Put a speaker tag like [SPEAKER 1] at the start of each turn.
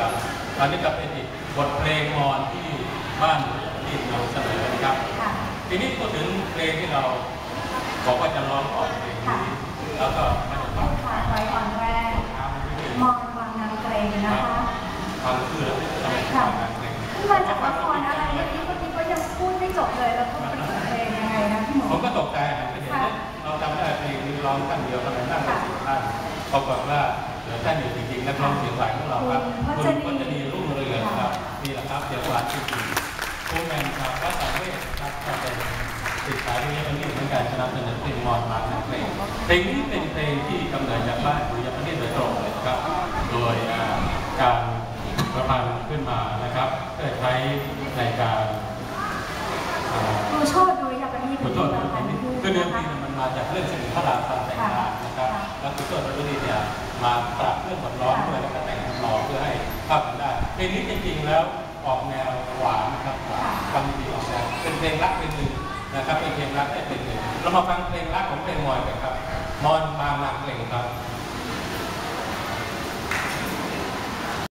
[SPEAKER 1] นะครับตอนนี้ก็เป็นอีกบทเพลงมอนที่บ้านที่นำเสนอนะครับ
[SPEAKER 2] ค่ะ
[SPEAKER 1] ทีนี้พูดถึงเพลงที่เราบอกว่าจะร้องก่อนเพลงนี้แล้วก็ไม่ได้ฟัง
[SPEAKER 2] ค่ะไว้ตอนแรกมอนวังนางเกรงนะคะ
[SPEAKER 1] ฟังคือแล้วทำไมฟังกันเพลง
[SPEAKER 2] มาจากละครอะไรเมื่อกี้คนนี้ก็ยังพูดไม่จบเลยแล้วก็เป็นเพลงยังไงนะพี่หมู
[SPEAKER 1] ผมก็ตกใจนะไม่เห็นว่าเราจำได้เพลงนี้ร้องท่านเดียวทำไมนั่งกันสี่ท่านปรากฏว่าเหลือท่านอยู่จริงๆนักร้องเสียงหวานของเราครับ เสียงหวานจริงๆผู้แมนครับวัดสังเวชครับก็เป็นศึกษาวิทยานิเหมือนกันสนับสนุนเพลงมอนมาในเพลงเพลงนี้เป็นเพลงที่กำเนิดจากบ้านวิทยานิโดยตรงเลยครับ โดยการประพันธ์ขึ้นมานะครับเพื่อใช้ในการ
[SPEAKER 2] ดูชอบดูอยากเป็นที่
[SPEAKER 1] ขอโทษนะคือเดิมทีมันมาจากเรื่องสิ่งพระรามการแต่งงานนะครับแล้วคุณโทษรุ่นเนี่ยมาปรับเรื่องบทร้องด้วยแล้วก็แต่งทำนองเพื่อให้เข้ากันได้เพลงนี้จริงๆแล้ว ออกแนวหวานนะครับหวานฟังดีออกแนวเป็นเพลงรักเพลงหนึ่งนะครับเป็นเพลงรักได้เพลงหนึ่งเรามาฟังเพลงรักของเพลงมอนกันครับมอนมามาเพลงครับ